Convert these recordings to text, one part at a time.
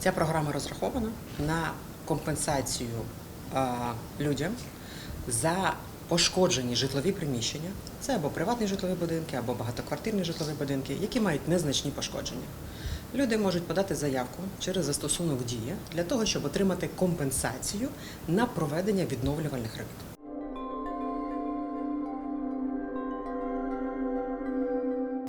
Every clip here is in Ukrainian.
Ця програма розрахована на компенсацію людям за пошкоджені житлові приміщення. Це або приватні житлові будинки, або багатоквартирні житлові будинки, які мають незначні пошкодження. Люди можуть подати заявку через застосунок дія для того, щоб отримати компенсацію на проведення відновлювальних робіт.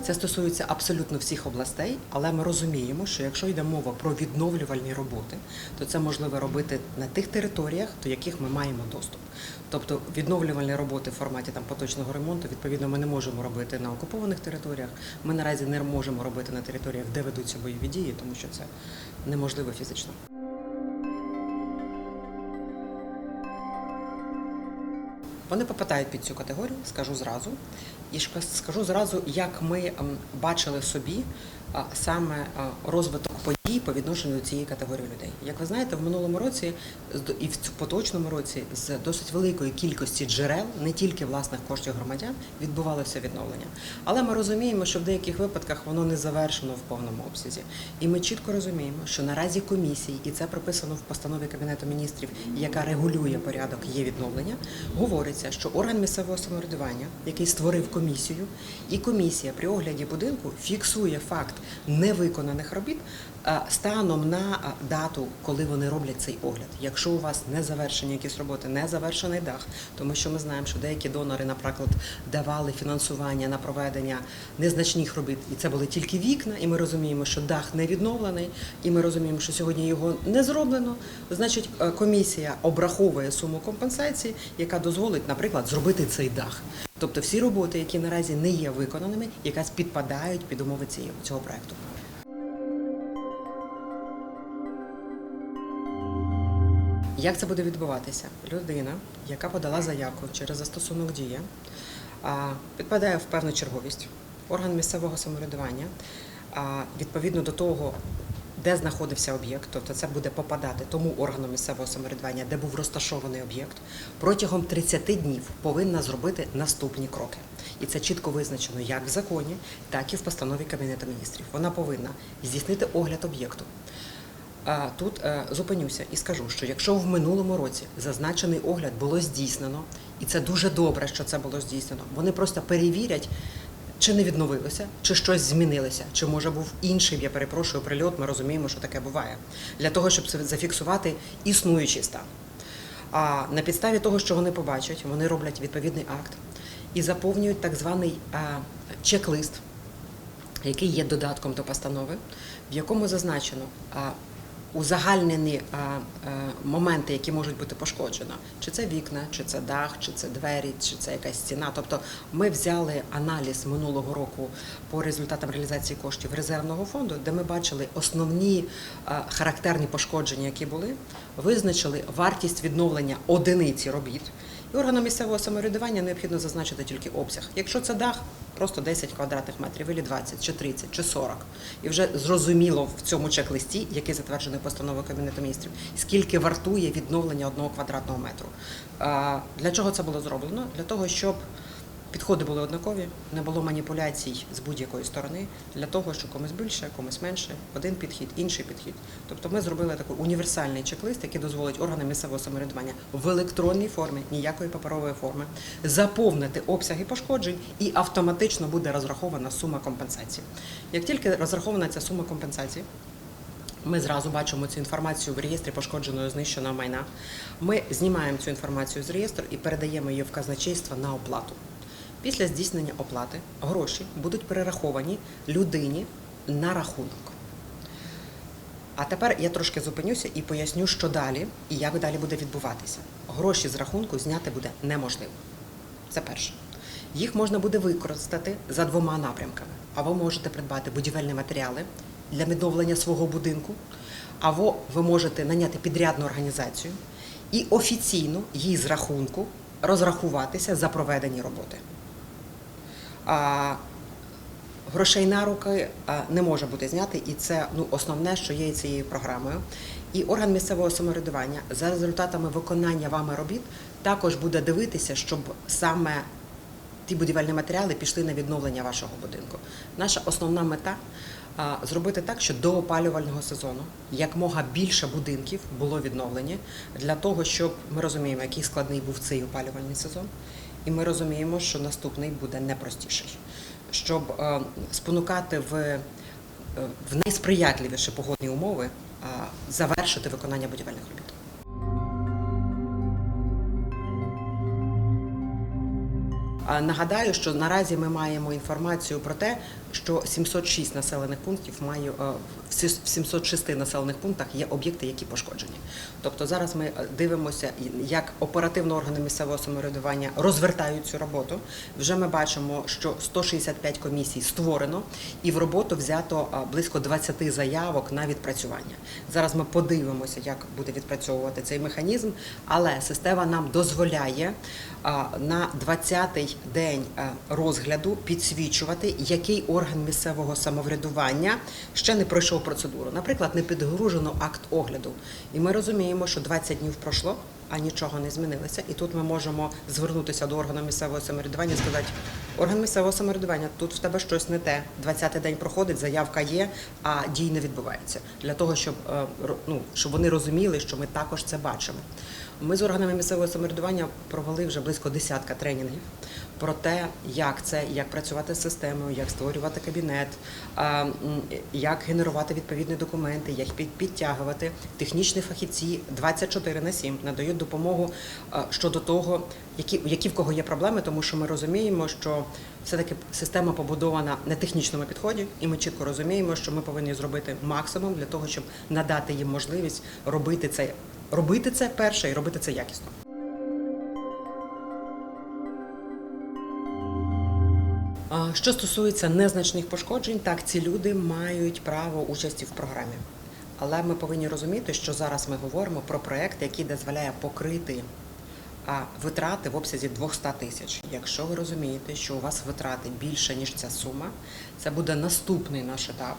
Це стосується абсолютно всіх областей, але ми розуміємо, що якщо йде мова про відновлювальні роботи, то це можливо робити на тих територіях, до яких ми маємо доступ. Тобто відновлювальні роботи в форматі там поточного ремонту, відповідно, ми не можемо робити на окупованих територіях. Ми наразі не можемо робити на територіях, де ведуться бойові дії, тому що це неможливо фізично. Вони попадають під цю категорію, скажу зразу. І скажу зразу, як ми ем, бачили собі саме розвиток подій по відношенню до цієї категорії людей. Як ви знаєте, в минулому році і в поточному році з досить великої кількості джерел, не тільки власних коштів громадян, відбувалося відновлення. Але ми розуміємо, що в деяких випадках воно не завершено в повному обсязі. І ми чітко розуміємо, що наразі комісії, і це прописано в постанові Кабінету міністрів, яка регулює порядок є відновлення, говориться, що орган місцевого самоврядування, який створив комісію, і комісія при огляді будинку фіксує факт невиконаних робіт станом на дату, коли вони роблять цей огляд. Якщо у вас не завершені якісь роботи, не завершений дах, тому що ми знаємо, що деякі донори, наприклад, давали фінансування на проведення незначних робіт, і це були тільки вікна, і ми розуміємо, що дах не відновлений, і ми розуміємо, що сьогодні його не зроблено. Значить, е, комісія обраховує суму компенсації, яка дозволить, наприклад, зробити цей дах. Тобто всі роботи, які наразі не є виконаними, якраз підпадають під умови цього проекту. Як це буде відбуватися? Людина, яка подала заявку через застосунок дія, підпадає в певну черговість. Орган місцевого самоврядування відповідно до того, де знаходився об'єкт, тобто це буде попадати тому органу місцевого самоврядування, де був розташований об'єкт, протягом 30 днів повинна зробити наступні кроки. І це чітко визначено як в законі, так і в постанові Кабінету міністрів. Вона повинна здійснити огляд об'єкту. А, Тут е, зупинюся і скажу, що якщо в минулому році зазначений огляд було здійснено, і це дуже добре, що це було здійснено, вони просто перевірять, чи не відновилося, чи щось змінилося, чи може був інший, я перепрошую, прильот. Ми розуміємо, що таке буває, для того, щоб зафіксувати існуючий стан. А на підставі того, що вони побачать, вони роблять відповідний акт і заповнюють так званий чек-лист, який є додатком до постанови, в якому зазначено узагальнені а, а, моменти, які можуть бути пошкоджено. Чи це вікна, чи це дах, чи це двері, чи це якась стіна. Тобто ми взяли аналіз минулого року по результатам реалізації коштів резервного фонду, де ми бачили основні а, характерні пошкодження, які були, визначили вартість відновлення одиниці робіт. І органам місцевого самоврядування необхідно зазначити тільки обсяг. Якщо це дах, просто 10 квадратних метрів, або 20, чи 30, чи 40. І вже зрозуміло в цьому чек-листі, який затверджений постановою Кабінету міністрів, скільки вартує відновлення одного квадратного метру. Для чого це було зроблено? Для того, щоб Підходи були однакові, не було маніпуляцій з будь-якої сторони для того, що комусь більше, комусь менше, один підхід, інший підхід. Тобто ми зробили такий універсальний чек-лист, який дозволить органам місцевого самоврядування в електронній формі, ніякої паперової форми, заповнити обсяги пошкоджень і автоматично буде розрахована сума компенсації. Як тільки розрахована ця сума компенсації, ми зразу бачимо цю інформацію в реєстрі пошкодженого знищеного майна. Ми знімаємо цю інформацію з реєстру і передаємо її в казначейство на оплату. Після здійснення оплати гроші будуть перераховані людині на рахунок. А тепер я трошки зупинюся і поясню, що далі і як далі буде відбуватися. Гроші з рахунку зняти буде неможливо. Це перше. Їх можна буде використати за двома напрямками. Або можете придбати будівельні матеріали для відновлення свого будинку, або ви можете наняти підрядну організацію і офіційно їй з рахунку розрахуватися за проведені роботи. А, грошей на руки не може бути зняти, і це ну, основне, що є цією програмою. І орган місцевого самоврядування за результатами виконання вами робіт також буде дивитися, щоб саме ті будівельні матеріали пішли на відновлення вашого будинку. Наша основна мета зробити так, що до опалювального сезону якмога більше будинків було відновлені для того, щоб ми розуміємо, який складний був цей опалювальний сезон, і ми розуміємо, що наступний буде непростіший. Щоб е, спонукати в, е, в найсприятливіші погодні умови е, завершити виконання будівельних робіт. Нагадаю, що наразі ми маємо інформацію про те, що 706 населених пунктів має в 706 населених пунктах є об'єкти, які пошкоджені. Тобто зараз ми е, дивимося, як оперативно органи місцевого самоврядування розвертають цю роботу. Вже ми бачимо, що 165 комісій створено, і в роботу взято е, близько 20 заявок на відпрацювання. Зараз ми подивимося, як буде відпрацьовувати цей механізм, але система нам дозволяє на 20-й день е, розгляду підсвічувати, який орган місцевого самоврядування ще не пройшов процедуру. Наприклад, не підгружено акт огляду. І ми розуміємо, що 20 днів пройшло, а нічого не змінилося. І тут ми можемо звернутися до органу місцевого самоврядування і сказати: орган місцевого самоврядування, тут в тебе щось не те. 20-й день проходить, заявка є, а дій не відбувається. Для того, щоб, е, ну, щоб вони розуміли, що ми також це бачимо. Ми з органами місцевого самоврядування провели вже близько десятка тренінгів про те, як це, як працювати з системою, як створювати кабінет, як генерувати відповідні документи, як під- підтягувати. Технічні фахівці 24 на 7 надають допомогу щодо того, які, які в кого є проблеми, тому що ми розуміємо, що все-таки система побудована на технічному підході, і ми чітко розуміємо, що ми повинні зробити максимум для того, щоб надати їм можливість робити це, робити це перше і робити це якісно. Що стосується незначних пошкоджень, так ці люди мають право участі в програмі. Але ми повинні розуміти, що зараз ми говоримо про проект, який дозволяє покрити витрати в обсязі 200 тисяч. Якщо ви розумієте, що у вас витрати більше ніж ця сума, це буде наступний наш етап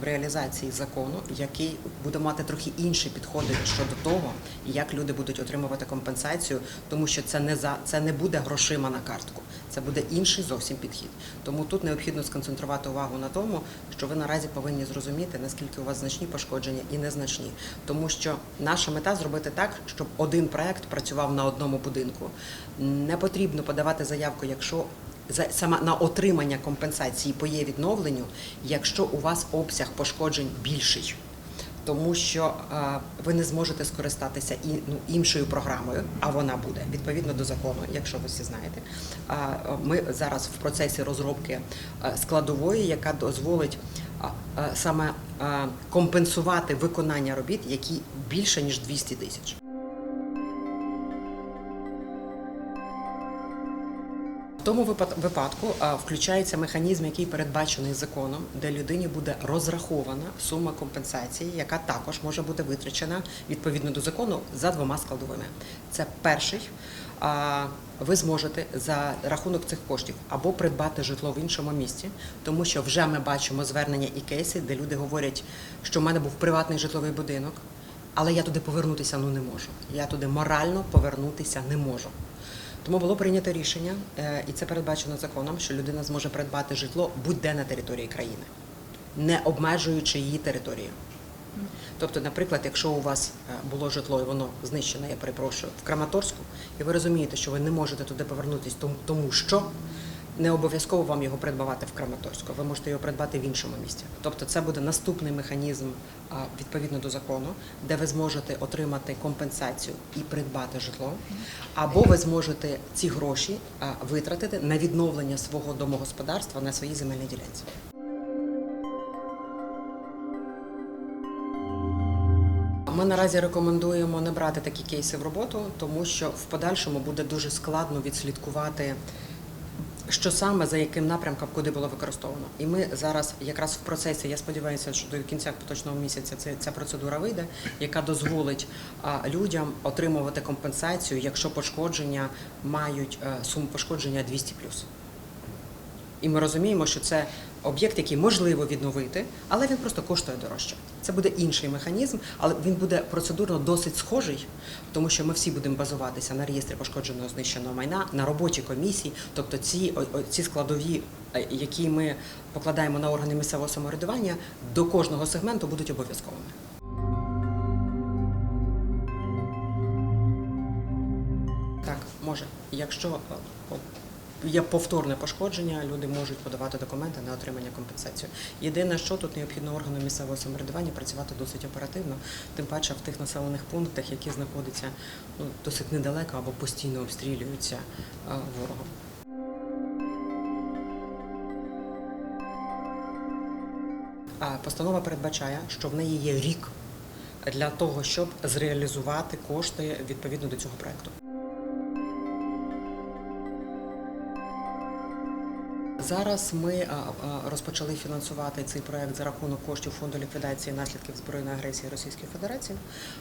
в реалізації закону, який буде мати трохи інші підходи щодо того, як люди будуть отримувати компенсацію, тому що це не за це не буде грошима на картку. Це буде інший зовсім підхід. Тому тут необхідно сконцентрувати увагу на тому, що ви наразі повинні зрозуміти, наскільки у вас значні пошкодження і незначні. Тому що наша мета зробити так, щоб один проект працював на одному будинку. Не потрібно подавати заявку, якщо за саме на отримання компенсації по є відновленню, якщо у вас обсяг пошкоджень більший тому що ви не зможете скористатися і ну, іншою програмою, а вона буде відповідно до закону, якщо ви всі знаєте. Ми зараз в процесі розробки складової, яка дозволить саме компенсувати виконання робіт, які більше ніж 200 тисяч. В тому випад- випадку включається механізм, який передбачений законом, де людині буде розрахована сума компенсації, яка також може бути витрачена відповідно до закону за двома складовими. Це перший. Ви зможете за рахунок цих коштів або придбати житло в іншому місті, тому що вже ми бачимо звернення і кейси, де люди говорять, що в мене був приватний житловий будинок, але я туди повернутися ну не можу. Я туди морально повернутися не можу. Тому було прийнято рішення, е, і це передбачено законом, що людина зможе придбати житло будь-де на території країни, не обмежуючи її територію. Тобто, наприклад, якщо у вас е, було житло і воно знищене, я перепрошую, в Краматорську, і ви розумієте, що ви не можете туди повернутися, тому- тому що не обов'язково вам його придбавати в Краматорську, ви можете його придбати в іншому місці. Тобто, це буде наступний механізм відповідно до закону, де ви зможете отримати компенсацію і придбати житло, або ви зможете ці гроші витратити на відновлення свого домогосподарства на своїй земельній ділянці. Ми наразі рекомендуємо не брати такі кейси в роботу, тому що в подальшому буде дуже складно відслідкувати, що саме за яким напрямком куди було використовано. І ми зараз якраз в процесі, я сподіваюся, що до кінця поточного місяця ця, ця процедура вийде, яка дозволить людям отримувати компенсацію, якщо пошкодження мають е, суму пошкодження 200+. І ми розуміємо, що це об'єкт, який можливо відновити, але він просто коштує дорожче. Це буде інший механізм, але він буде процедурно досить схожий, тому що ми всі будемо базуватися на реєстрі пошкодженого знищеного майна, на роботі комісій. Тобто ці, ці складові, е, які ми покладаємо на органи місцевого самоврядування, до кожного сегменту будуть обов'язковими. Так, може. Якщо е, є повторне пошкодження, люди можуть подавати документи на отримання компенсації. Єдине, що тут необхідно органу місцевого самоврядування працювати досить оперативно, тим паче в тих населених пунктах, які знаходяться ну, досить недалеко або постійно обстрілюються е, ворогом. Постанова передбачає, що в неї є рік для того, щоб зреалізувати кошти відповідно до цього проекту. Зараз ми розпочали фінансувати цей проект за рахунок коштів фонду ліквідації наслідків збройної агресії Російської Федерації.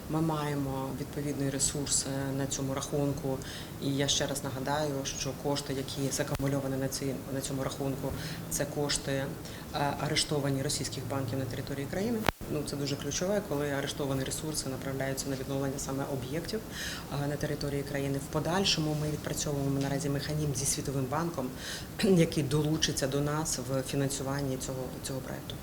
Ми маємо відповідний ресурс е, на цьому рахунку. І я ще раз нагадаю, що кошти, які закамульовані на ці на цьому рахунку, це кошти е, арештовані російських банків на території країни. Ну це дуже ключове, коли арештовані ресурси направляються на відновлення саме об'єктів на території країни. В подальшому ми відпрацьовуємо наразі механізм зі світовим банком, який долучиться до нас в фінансуванні цього цього проекту.